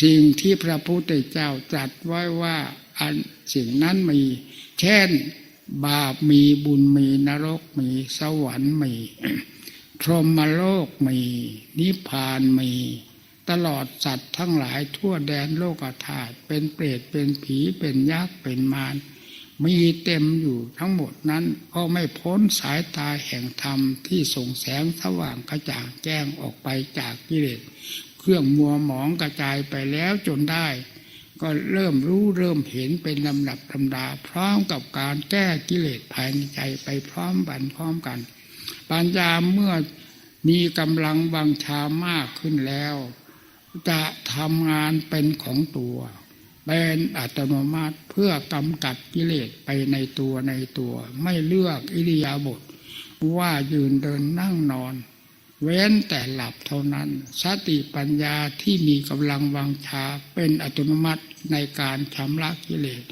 สิ่งที่พระพุทธเจ้าตรัสไว้ว่าอันสิ่งนั้นมี เช่น บาปมีบุญมีนรกมีสวรรค์มีพรหมโลกมี นิพพานมี ตลอดสัตว์ทั้งหลายทั่วแดนโลกธาตุเป็นเปรตเป็นผีเป็นยักษ์เป็นมารมีเต็มอยู่ทั้งหมดนั้นก็ไม่พ้นสายตาแห่งธรรมที่ส่งแสงสว่างกระจ่างแจ้งออกไปจากกิเลส เครื่องมัวหมองกระจายไปแล้วจนได้ ก็เริ่มรู้เริ่มเห็นเป็นลำดับลำดา พร้อมกับการแก้กิเลสภายในใจไปพร้อมบันพร้อมกัน ปัญญาเมื่อมีกำลังบังชามากขึ้นแล้ว จะทำงานเป็นของตัวเป็นอัตโนมัติเพื่อกำกัดกิเลสไปในตัวในตัว ไม่เลือกอิริยาบถว่ายืนเดินนั่งนอน เว้นแต่หลับเท่านั้น สติปัญญาที่มีกำลังวังชาเป็นอัตโนมัติในการชำระกิเลส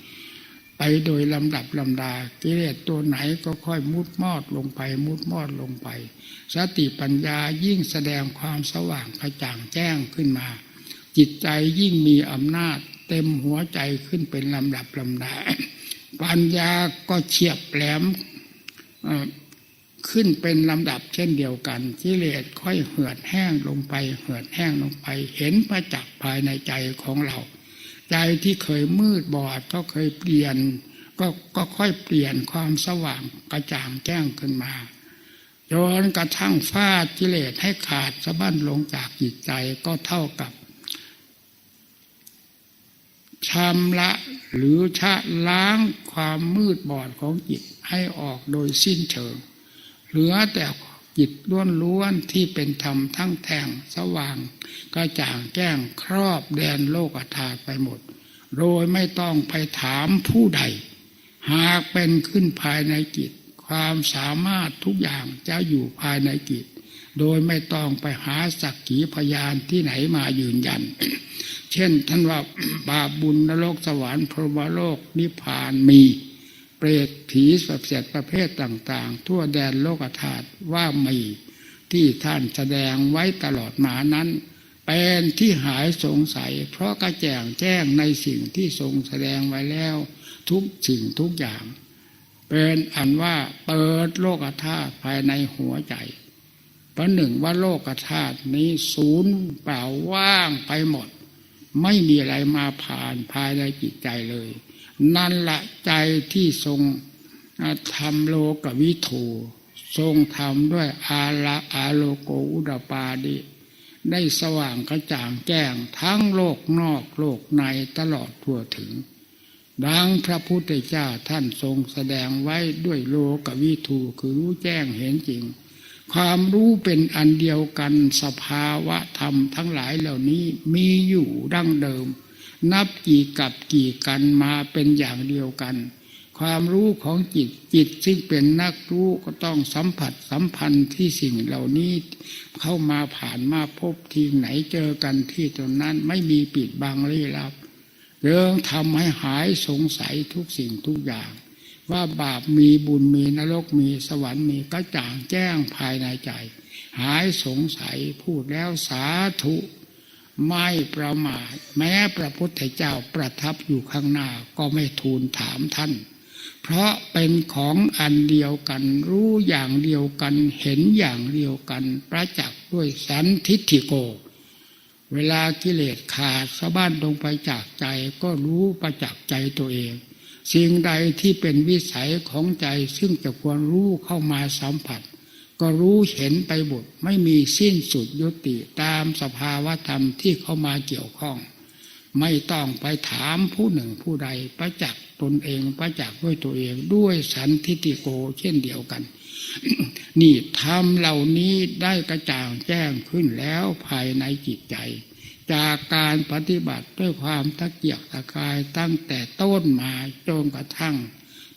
ไปโดยลำดับลำดากิเลสตัวไหนก็ค่อยมุดมอดลงไปมุดมอดลงไป สติปัญญายิ่งแสดงความสว่างกระจ่างแจ้งขึ้นมา จิตใจยิ่งมีอำนาจเต็มหัวใจขึ้นเป็นลำดับลำดา ปัญญาก็เฉียบแหลม ขึ้นเป็นลำดับเช่นเดียวกันกิเลสค่อยเหือดแห้งลงไป เหือดแห้งลงไป เห็นประจักษ์ภายในใจของเรา ใจที่เคยมืดบอดก็เคยเปลี่ยน ก็ก็ค่อยเปลี่ยนความสว่างกระจ่างแจ้งขึ้นมาจนกระทั่งฟาดกิเลสให้ขาดสะบั้นลงจากจิตใจก็เท่ากับชำระหรือชะล้างความมืดบอดของจิตให้ออกโดยสิ้นเชิง เหลือแต่จิตล้วนๆที่เป็นธรรมทั้งแทงสว่างกระจ่างแจ้งครอบแดนโลกธาตุไปหมด โดยไม่ต้องไปถามผู้ใด หากเป็นขึ้นภายในจิต ความสามารถทุกอย่างจะอยู่ภายในจิต โดยไม่ต้องไปหาสักขีพยานที่ไหนมายืนยัน เช่นท่านว่าบาปบุญนรกสวรรค์พรหมโลกนิพพานมี เปรตผีสัตว์เสียดประเภทต่าง ๆ ทั่วแดนโลกธาตุว่ามีที่ท่านแสดงไว้ตลอดมานั้นเป็นที่หายสงสัย เพราะกระแจงแจ้งในสิ่งที่ทรงแสดงไว้แล้ว ทุกสิ่งทุกอย่าง เป็นอันว่าเปิดโลกธาตุภายในหัวใจประหนึ่งว่าโลกธาตุนี้ศูนย์เปล่าว่างไปหมด ไม่มีอะไรมาผ่านภายในจิตใจเลย นั่นละใจที่ทรงทำโลกวิถูทรงทำด้วยอาละอาโลโกอุดปาดิได้สว่างกระจ่างแจ้งทั้งโลกนอกโลกในตลอดทั่วถึง ดังพระพุทธเจ้าท่านทรงแสดงไว้ด้วยโลกวิถูคือรู้แจ้งเห็นจริง ความรู้เป็นอันเดียวกันสภาวะธรรมทั้งหลายเหล่านี้มีอยู่ดั้งเดิม นับกี่กับกี่กันมาเป็นอย่างเดียวกัน ความรู้ของจิตจิตซึ่งเป็นนักรู้ก็ต้องสัมผัสสัมพันธ์ที่สิ่งเหล่านี้ เข้ามาผ่านมาพบทีไหนเจอกันที่ตรงนั้นไม่มีปิดบังลี้ลับ เรื่องทำให้หายสงสัยทุกสิ่งทุกอย่าง ว่าบาปมีบุญมีนรกมีสวรรค์มีกระจ่างแจ้งภายในใจ หายสงสัยพูดแล้วสาธุ ไม่ประมาทแม้พระพุทธเจ้าประทับอยู่ข้างหน้าก็ไม่ทูลถามท่าน เพราะเป็นของอันเดียวกัน รู้อย่างเดียวกัน เห็นอย่างเดียวกัน ประจักษ์ด้วยสันทิฏฐิโก เวลากิเลสขาดสะบั้นลงไปจากใจก็รู้ประจักษ์ใจตัวเอง สิ่งใดที่เป็นวิสัยของใจซึ่งจะควรรู้เข้ามาสัมผัส ก็รู้เห็นไปหมดไม่มีสิ้นสุดยุติตามสภาวะธรรมที่เข้ามาเกี่ยวข้อง ไม่ต้องไปถามผู้หนึ่งผู้ใดประจักษ์ตนเองประจักษ์ด้วยตัวเองด้วยสันทิติโกเช่นเดียวกัน นี่ธรรมเหล่านี้ได้กระจ่างแจ้งขึ้นแล้วภายในจิตใจ จากการปฏิบัติด้วยความตะเกียกตะกายตั้งแต่ต้นมาจนกระทั่ง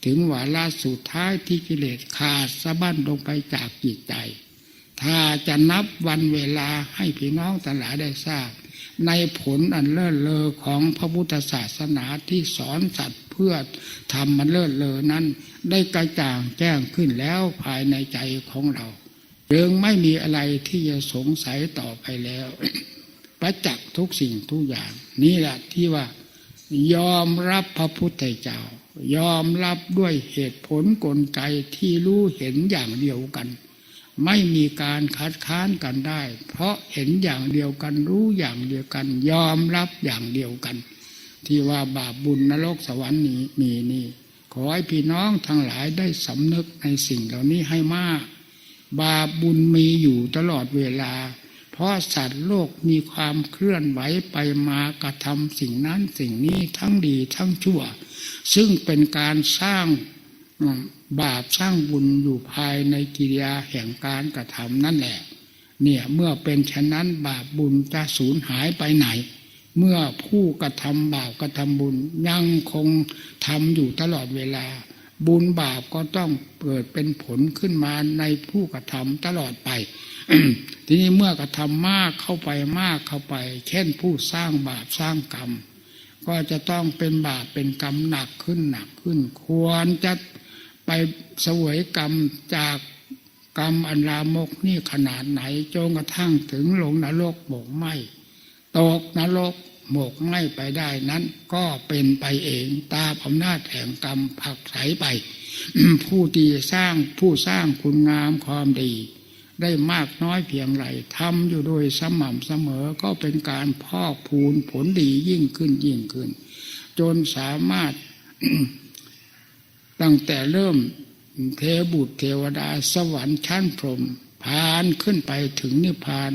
ถึงวาระสุดท้ายที่กิเลสขาดสะบั้นลงไปจากจิตใจ ถ้าจะนับวันเวลาให้พี่น้องทั้งหลายได้ทราบ ในผลอันเลิศเลอของพระพุทธศาสนาที่สอนสัตว์เพื่อทำมันเลิศเลอนั้น ได้กระจ่างแจ้งขึ้นแล้วภายในใจของเราเรื่องไม่มีอะไรที่จะสงสัยต่อไปแล้วประจักษ์ทุกสิ่งทุกอย่าง นี่แหละที่ว่ายอมรับพระพุทธเจ้า ยอมรับด้วยเหตุผลกลไกที่รู้เห็นอย่างเดียวกัน ไม่มีการคัดค้านกันได้ เพราะเห็นอย่างเดียวกันรู้อย่างเดียวกัน ยอมรับอย่างเดียวกัน ที่ว่าบาปบุญนรกสวรรค์นี้มีนี่ ขอให้พี่น้องทั้งหลายได้สำนึกในสิ่งเหล่านี้ให้มาก บาปบุญมีอยู่ตลอดเวลา เพราะสัตว์โลกมีความเคลื่อนไหวไปมากระทำสิ่งนั้นสิ่งนี้ทั้งดีทั้งชั่ว ซึ่งเป็นการสร้างบาปสร้างบุญอยู่ภายในกิริยาแห่งการกระทำนั่นแหละ เนี่ยเมื่อเป็นฉะนั้นบาปบุญจะสูญหายไปไหน เมื่อผู้กระทำบาปกระทำบุญยังคงทำอยู่ตลอดเวลา บุญบาปก็ต้องเกิดเป็นผลขึ้นมาในผู้กระทำตลอดไป ทีนี้เมื่อกระทำมากเข้าไปมากเข้าไป เช่นผู้สร้างบาปสร้างกรรม ก็จะต้องเป็นบาปเป็นกรรมหนักขึ้นหนักขึ้น ควรจะไปเสวยกรรมจากกรรมอันลามกนี่ขนาดไหนจนกระทั่งถึงลงนรกหมกไหมตกนรกหมกไหมไปได้นั้น ก็เป็นไปเองตามอำนาจแห่งกรรมผลักไสไป ผู้ที่สร้างผู้สร้างคุณงามความดี ได้มากน้อยเพียงไรทำอยู่โดยสม่ำเสมอก็เป็นการพอกพูนผลดียิ่งขึ้นยิ่งขึ้น จนสามารถตั้งแต่เริ่มเทบุตรเทวดาสวรรค์ชั้นพรมผ่านขึ้นไปถึงนิพพาน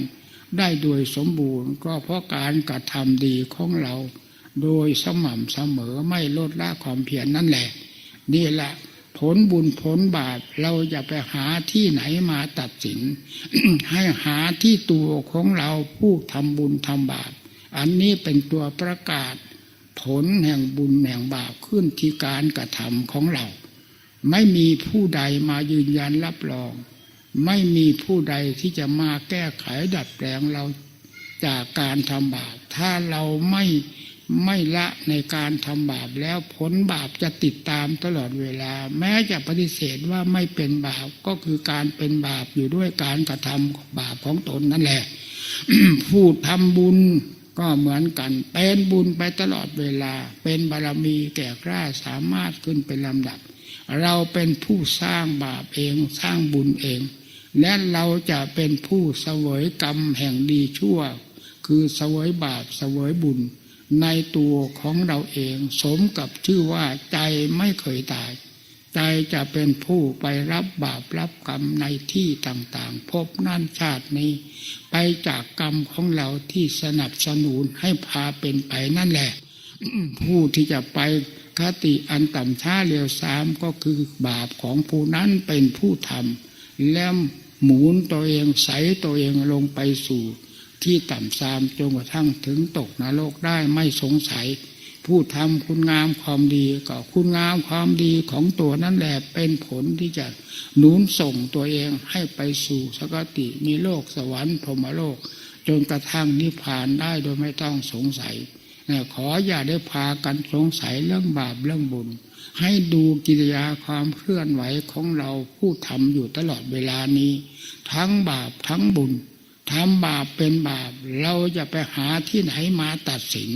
ได้โดยสมบูรณ์ ก็เพราะการกระทำดีของเรา โดยสม่ำเสมอไม่ลดละความเพียรนนั่นแหละ นี่แหละ ผลบุญผลบาปเราอย่าไปหาที่ไหนมาตัดสิน ให้หาที่ตัวของเราผู้ทำบุญทำบาป อันนี้เป็นตัวประกาศ ผลแห่งบุญแห่งบาปขึ้นที่การกระทำของเรา ไม่มีผู้ใดมายืนยันรับรอง ไม่มีผู้ใดที่จะมาแก้ไขดัดแปลงเราจากการทำบาปถ้าเราไม่ ไม่ละในการทำบาปแล้วผลบาปจะติดตามตลอดเวลา แม้จะปฏิเสธว่าไม่เป็นบาปก็คือการเป็นบาปอยู่ด้วยการกระทำบาปของตนนั่นแหละผู้ทำบุญก็เหมือนกัน เป็นบุญไปตลอดเวลา เป็นบารมีแก่กล้าสามารถขึ้นเป็นลำดับ เราเป็นผู้สร้างบาปเองสร้างบุญเอง และเราจะเป็นผู้เสวยกรรมแห่งดีชั่ว คือเสวยบาปเสวยบุญ ในตัวของเราเอง สมกับชื่อว่าใจไม่เคยตาย ใจจะเป็นผู้ไปรับบาปรับกรรมในที่ต่างๆ พบนั่นชาตินี้ ไปจากกรรมของเราที่สนับสนุนให้พาเป็นไปนั่นแหละ ผู้ที่จะไปคติอันต่ำช้าเร็วสามก็คือบาปของผู้นั้นเป็นผู้ทำแล้วหมุนตัวเองใสตัวเองลงไปสู่ ที่ต่ำซามจนกระทั่งถึงตกนรกได้ไม่สงสัย ผู้ทำคุณงามความดีก็คุณงามความดีของตัวนั่นแหละเป็นผลที่จะหนุนส่งตัวเองให้ไปสู่สกติมีโลกสวรรค์พรหมโลก จนกระทั่งนิพพานได้โดยไม่ต้องสงสัยขออย่าได้พากันสงสัยเรื่องบาปเรื่องบุญ ให้ดูกิริยาความเคลื่อนไหวของเราผู้ทำอยู่ตลอดเวลานี้ ทั้งบาปทั้งบุญ ทำบาปเป็นบาป เราจะไปหาที่ไหนมาตัดสิน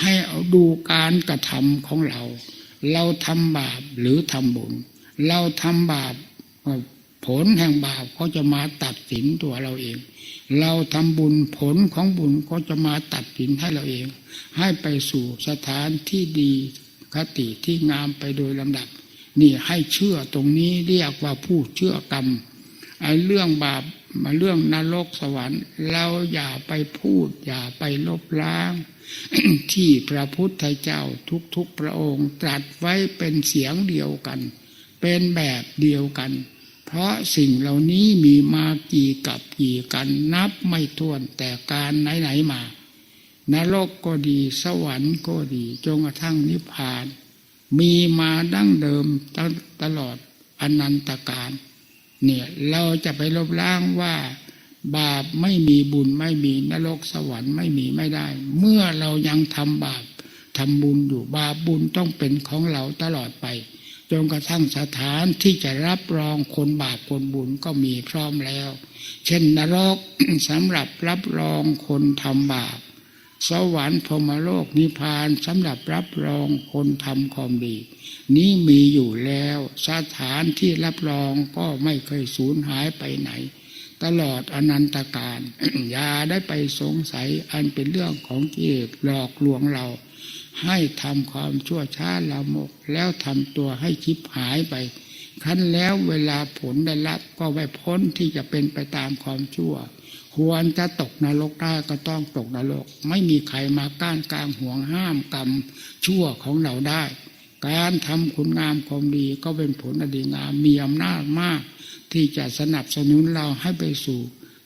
ให้เอาดูการกระทำของเรา เราทำบาปหรือทำบุญ เราทำบาปผลแห่งบาปก็จะมาตัดสินตัวเราเอง เราทำบุญผลของบุญก็จะมาตัดสินให้เราเอง ให้ไปสู่สถานที่ดีคติที่งามไปโดยลำดับ นี่ให้เชื่อตรงนี้เรียกว่าผู้เชื่อกรรมไอ้เรื่องบาป มาเรื่องนรกสวรรค์ เราอย่าไปพูด อย่าไปลบล้าง ที่พระพุทธเจ้าทุกๆพระองค์ตรัสไว้เป็นเสียงเดียวกัน เป็นแบบเดียวกัน เพราะสิ่งเหล่านี้มีมากี่กับกี่กันนับไม่ถ้วนแต่การไหนๆมานรกก็ดีสวรรค์ก็ดีจนกระทั่งนิพพาน มีมาดั้งเดิมตลอดอนันตการ เนี่ยเราจะไปลบล้างว่าบาปไม่มีบุญไม่มีนรกสวรรค์ไม่มีไม่ได้ เมื่อเรายังทำบาปทำบุญอยู่บาปบุญต้องเป็นของเราตลอดไปจนกระทั่งสถานที่จะรับรองคนบาปคนบุญก็มีพร้อมแล้ว เช่นนรกสำหรับรับรองคนทำบาป สวรรค์พมโลกนิพพานสำหรับรับรองคนทำความดี นี้มีอยู่แล้วสถานที่รับรองก็ไม่เคยสูญหายไปไหน ตลอดอนันตการอย่าได้ไปสงสัยอันเป็นเรื่องของกิเลสหลอกลวงเรา ให้ทำความชั่วช้าละมก แล้วทำตัวให้ชิบหายไปคั้นแล้วเวลาผลได้รับก็ไม่พ้นที่จะเป็นไปตามความชั่ว ควรจะตกนรกได้ก็ต้องตกนรก ไม่มีใครมาก้านกลางห่วงห้ามกรรมชั่วของเราได้ การทำคุณงามความดีก็เป็นผลอดีงามมีอำนาจมาก ที่จะสนับสนุนเราให้ไปสู่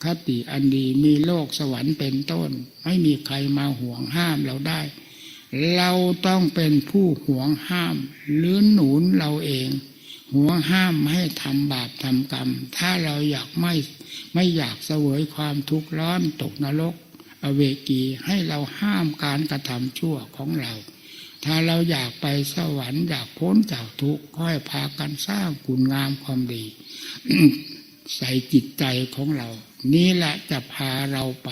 คติอันดีมีโลกสวรรค์เป็นต้น ไม่มีใครมาห่วงห้ามเราได้ เราต้องเป็นผู้ห่วงห้ามหรือหนุนเราเอง หัวห้ามไม่ให้ทำบาปทำกรรม ถ้าเราอยากไม่ไม่อยากเสวยความทุกข์ร้อนตกนรก อเวกีให้เราห้ามการกระทำชั่วของเรา ถ้าเราอยากไปสวรรค์อยากพ้นจากทุกข์ค่อยพากันสร้างคุณงามความดี ใส่จิตใจของเรา นี่แหละจะพาเราไป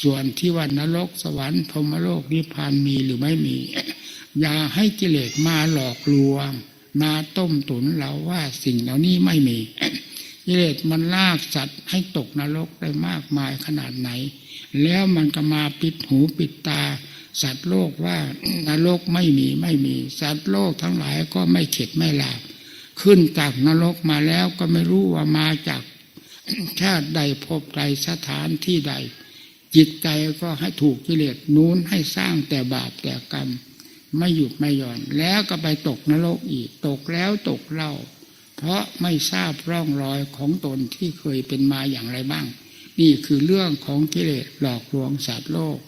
ส่วนที่ว่านรกสวรรค์พรมโลกนิพพานมีหรือไม่มี อย่าให้กิเลสมาหลอกลวง มาต้มตุนเราว่าสิ่งเหล่านี้ไม่มีกิเลสมันลากสัตว์ให้ตกนรกได้มากมายขนาดไหน แล้วมันก็มาปิดหูปิดตา สัตว์โลกว่านรกไม่มีไม่มี สัตว์โลกทั้งหลายก็ไม่เข็ดไม่หลาบขึ้นจากนรกมาแล้วก็ไม่รู้ว่ามาจากชาติใดภพใดสถานที่ใด จิตใจก็ให้ถูกกิเลสนู้นให้สร้างแต่บาปแต่กรรม ไม่หยุดไม่หย่อน แล้วก็ไปตกนรกอีก ตกแล้วตกเล่า เพราะไม่ทราบร่องรอยของตนที่เคยเป็นมาอย่างไรบ้าง นี่คือเรื่องของกิเลสหลอกลวงสัตว์โลก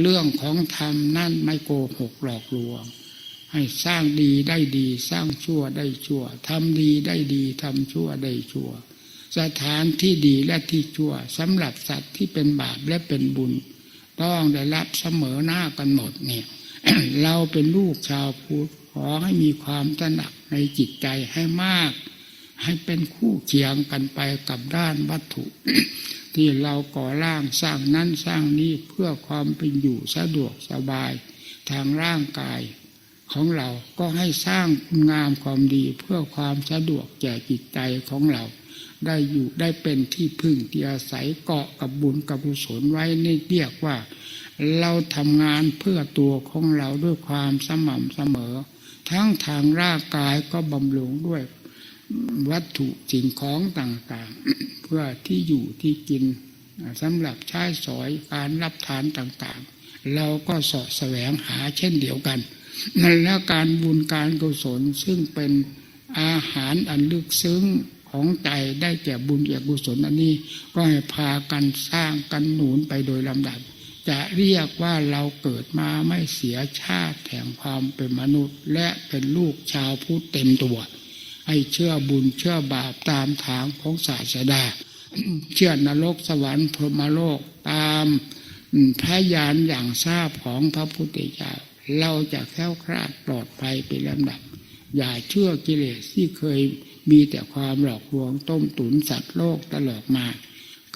เรื่องของธรรมนั่นไม่โกหกหลอกลวง ให้สร้างดีได้ดี สร้างชั่วได้ชั่วทำดีได้ดีทำชั่วได้ชั่ว สถานที่ดีและที่ชั่วสำหรับสัตว์ที่เป็นบาปและเป็นบุญ ต้องได้รับเสมอหน้ากันหมดเนี่ย เราเป็นลูกชาวพุทธขอให้มีความตระหนักในจิตใจให้มาก ให้เป็นคู่เคียงกันไปกับด้านวัตถุ ที่เราก่อร่างสร้างนั้นสร้างนี้เพื่อความเป็นอยู่สะดวกสบายทางร่างกายของเราก็ให้สร้างคุณงามความดีเพื่อความสะดวกแก่จิตใจของเรา ได้อยู่ได้เป็นที่พึ่งที่อาศัยเกาะกับบุญกับกุศลไว้นี่เรียกว่า เราทำงานเพื่อตัวของเราด้วยความสม่ำเสมอ ทั้งทางร่างกายก็บำรุงด้วยวัตถุสิ่งของต่างๆ เพื่อที่อยู่ที่กินสำหรับใช้สอยการรับทานต่างๆ เราก็สาะแสวงหาเช่นเดียวกันนั่นแล้วการบุญการกุศลซึ่งเป็นอาหารอันลึกซึ้งของใจได้แก่บุญแก่กุศลอันนี้ ก็ให้พากันสร้างกันหนุนไปโดยลำดับ จะเรียกว่าเราเกิดมาไม่เสียชาติแห่งความเป็นมนุษย์ และเป็นลูกชาวพุทธเต็มตัวให้เชื่อบุญเชื่อบาปตามทางของศาสดา เชื่อนรกสวรรค์พรหมโลกตามพระยานอย่างทราบของพระพุทธเจ้าเราจะแค้วคลาดปลอดภัยเป็นลำดับ อย่าเชื่อกิเลสที่เคยมีแต่ความหลอกลวงต้มตุนสัตว์โลกตลอดมา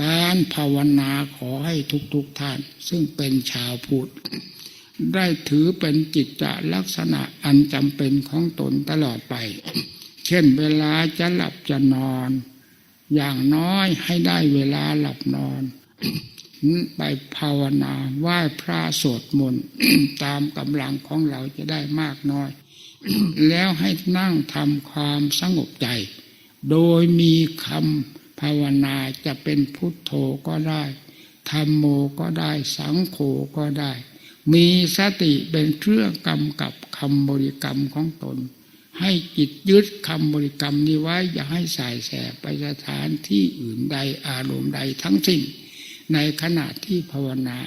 การภาวนาขอให้ทุกๆทท่าน ซึ่งเป็นชาวพุทธได้ถือเป็นจิตจะลักษณะอันจำเป็นของตนตลอดไป เช่นเวลาจะหลับจะนอน อย่างน้อยให้ได้เวลาหลับนอนไปภาวนาไหว้พระสวดมนต์ตามกำลังของเราจะได้มากน้อย แล้วให้นั่งทำความสงบใจ โดยมีคำ ภาวนาจะเป็นพุทโธก็ได้ธรรมโมก็ได้สังโฆก็ได้ มีสติเป็นเครื่องกำกับคำบริกรรมของตน ให้จิตยึดคำบริกรรมนี้ไว้อย่าให้สายแสบไปสถานที่อื่นใดอารมณ์ใดทั้งสิ้น ในขณะที่ภาวนา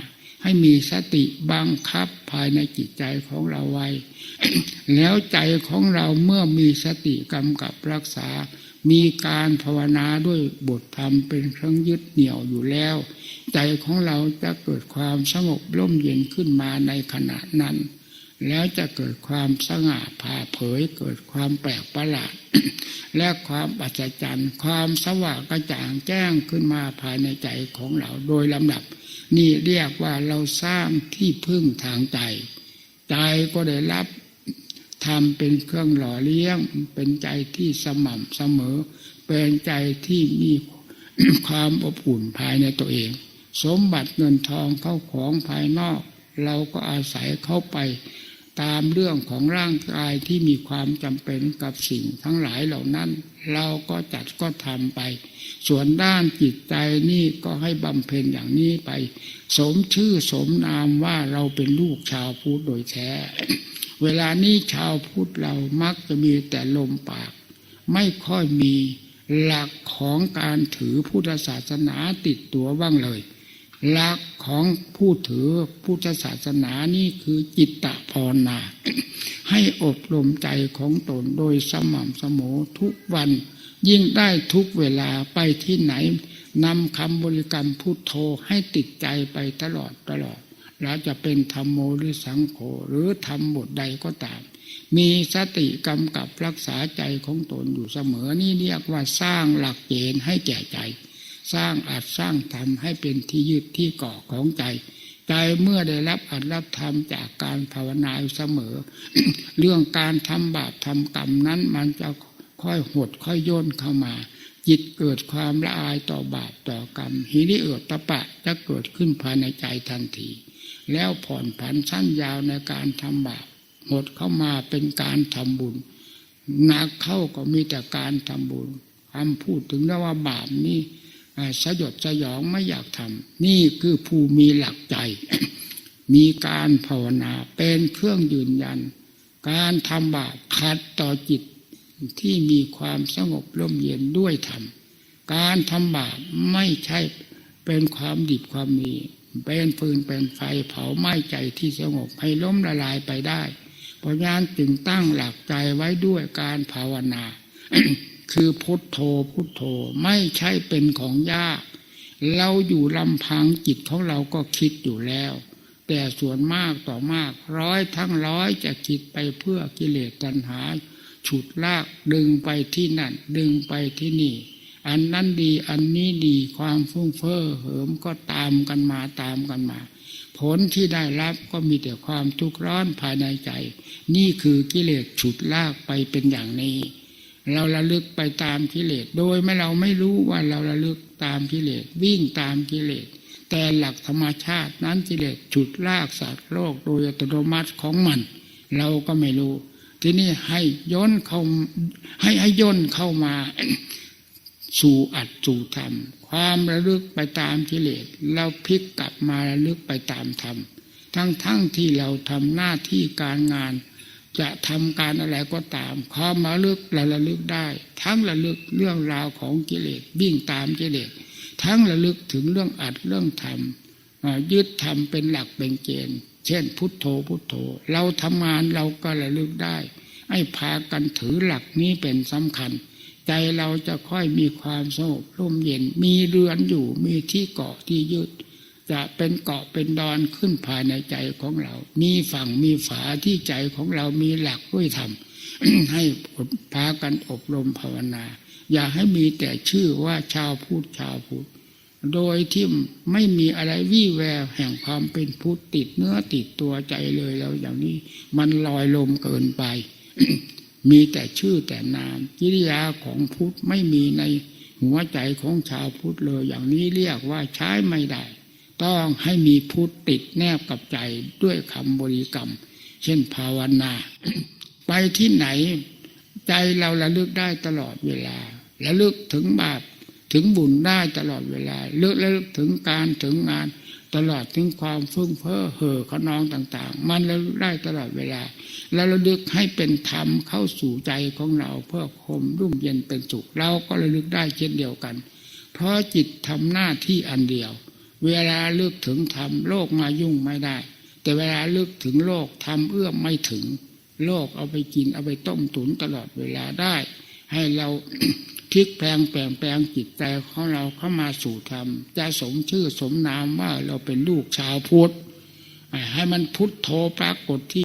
ให้มีสติบังคับภายในจิตใจของเราไว้ แล้วใจของเราเมื่อมีสติกำกับรักษา มีการภาวนาด้วยบทธรรมเป็นเครื่องยึดเหนี่ยวอยู่แล้ว ใจของเราจะเกิดความสงบร่มเย็นขึ้นมาในขณะนั้น แล้วจะเกิดความสง่าผ่าเผย เกิดความแปลกประหลาด และความอัศจรรย์ ความสว่างกระจ่างแจ้งขึ้นมาภายในใจของเราโดยลำดับ นี่เรียกว่าเราสร้างที่พึ่งทางใจ ใจก็ได้รับ ทำเป็นเครื่องหล่อเลี้ยง เป็นใจที่สม่ำเสมอ เป็นใจที่มีความอบอุ่นภายในตัวเอง สมบัติเงินทองเข้าของภายนอก เราก็อาศัยเข้าไป ตามเรื่องของร่างกายที่มีความจำเป็นกับสิ่งทั้งหลายเหล่านั้น เราก็จัดก็ทำไป ส่วนด้านจิตใจนี่ก็ให้บำเพ็ญอย่างนี้ไป สมชื่อสมนามว่าเราเป็นลูกชาวพุทธโดยแท้ เวลานี้ชาวพุทธเรามักจะมีแต่ลมปาก ไม่ค่อยมีหลักของการถือพุทธศาสนาติดตัวบ้างเลย หลักของผู้ถือพุทธศาสนานี่คือจิตตภาวนา ให้อบรมใจของตนโดยสม่ำเสมอทุกวัน ยิ่งได้ทุกเวลาไปที่ไหนนำคำบริกรรมพุทโธให้ติดใจไปตลอดตลอด แล้วจะเป็นธรรมโมหรือสังโฆหรือทำบทใดก็ตาม มีสติกำกับรักษาใจของตนอยู่เสมอนี่เรียกว่าสร้างหลักเกณฑ์ให้แก่ใจ สร้างอาจสร้างธรรมให้เป็นที่ยึดที่เกาะของใจ ใจเมื่อได้รับอัดรับธรรมจากการภาวนาอยู่เสมอ เรื่องการทำบาปทำกรรมนั้นมันจะค่อยหดค่อยย่นเข้ามาจิตเกิดความละอายต่อบาปต่อกรรมหิริเอิดตะปะจะเกิดขึ้นภายในใจทันที แล้วผ่อนผันสั้นยาวในการทำบาปหมดเข้ามาเป็นการทำบุญหนักเข้าก็มีแต่การทำบุญคำพูดถึงแล้วว่าบาปนี่สยดสยองไม่อยากทำนี่คือผู้มีหลักใจ มีการภาวนาเป็นเครื่องยืนยัน การทำบาปขัดต่อจิตที่มีความสงบร่มเย็นด้วยธรรมการทำบาปไม่ใช่เป็นความดิบความมี เป็นฟืนเป็นไฟเผาไหม้ใจที่สงบให้ล้มละลายไปได้ เพราะงานจึงตั้งหลักใจไว้ด้วยการภาวนา คือพุทโธพุทโธไม่ใช่เป็นของยาก เราอยู่ลำพังจิตของเราก็คิดอยู่แล้ว แต่ส่วนมากต่อมากร้อยทั้งร้อยจะคิดไปเพื่อกิเลสตัณหา ฉุดลากดึงไปที่นั่น ดึงไปที่นี่ อันนั้นดีอันนี้ดีความฟุ้งเฟ้อเหิมก็ตามกันมาตามกันมา ผลที่ได้รับก็มีแต่ความทุกข์ร้อนภายในใจ นี่คือกิเลสฉุดลากไปเป็นอย่างนี้ เราระลึกไปตามกิเลสโดยไม่เราไม่รู้ว่าเราระลึกตามกิเลสวิ่งตามกิเลสแต่หลักธรรมชาตินั้นกิเลสฉุดลากสัตว์โลกโดยอัตโนมัติของมัน เราก็ไม่รู้ ทีนี้ให้ย้อนเข้าให้ให้ย่นเข้ามา สู่อัดสู่ธรรม ความระลึกไปตามกิเลสเราพลิกกลับมาระลึกไปตามธรรม ทั้งทั้งที่เราทำหน้าที่การงาน จะทำการอะไรก็ตามความมาลึกเราระลึกได้ ทั้งระลึกเรื่องราวของกิเลสวิ่งตามกิเลสทั้งระลึกถึงเรื่องอัดเรื่องธรรมยึดธรรมเป็นหลักเป็นเกณฑ์ เช่น พุทโธพุทโธ เราทำงานเราก็ระลึกได้ ให้พากันถือหลักนี้เป็นสำคัญ ใจเราจะค่อยมีความสงบร่มเย็น มีเรือนอยู่มีที่เกาะที่ยึด จะเป็นเกาะเป็นดอนขึ้นภายในใจของเรา มีฝั่งมีฝาที่ใจของเรามีหลักด้วยธรรมให้พากันอบรมภาวนา อย่าให้มีแต่ชื่อว่าชาวพุทธชาวพุทธโดยที่ไม่มีอะไรวี่แววแห่งความเป็นพุทธติดเนื้อติดตัวใจเลยแล้วอย่างนี้ มันลอยลมเกินไป มีแต่ชื่อแต่นามกิริยาของพุทธไม่มีในหัวใจของชาวพุทธเลยอย่างนี้เรียกว่าใช้ไม่ได้ ต้องให้มีพุทธติดแนบกับใจด้วยคำบริกรรม เช่นภาวนา ไปที่ไหน ใจเราระลึกได้ตลอดเวลาระลึกถึงบาป ถึงบุญได้ตลอดเวลาเลือกระลึกถึงการถึงงาน ตลอดถึงความฟุ้งเฟ้อเห่อขนองต่าง ๆ มันระลึกได้ตลอดเวลา แล้วระลึกให้เป็นธรรมเข้าสู่ใจของเราเพื่อคมรุ่มเย็นเป็นสุขเราก็ระลึกได้เช่นเดียวกัน เพราะจิตทำหน้าที่อันเดียว เวลาลึกถึงธรรมโลกมายุ่งไม่ได้ แต่เวลาลึกถึงโลกทำเอื้อมไม่ถึง โลกเอาไปกินเอาไปต้มตุนตลอดเวลาได้ ให้เรา พลิกแปลงแปลงแปลงจิตใจของเราเข้ามาสู่ธรรมจะสมชื่อสมนามว่าเราเป็นลูกชาวพุทธให้มันพุทธโธปรากฏที่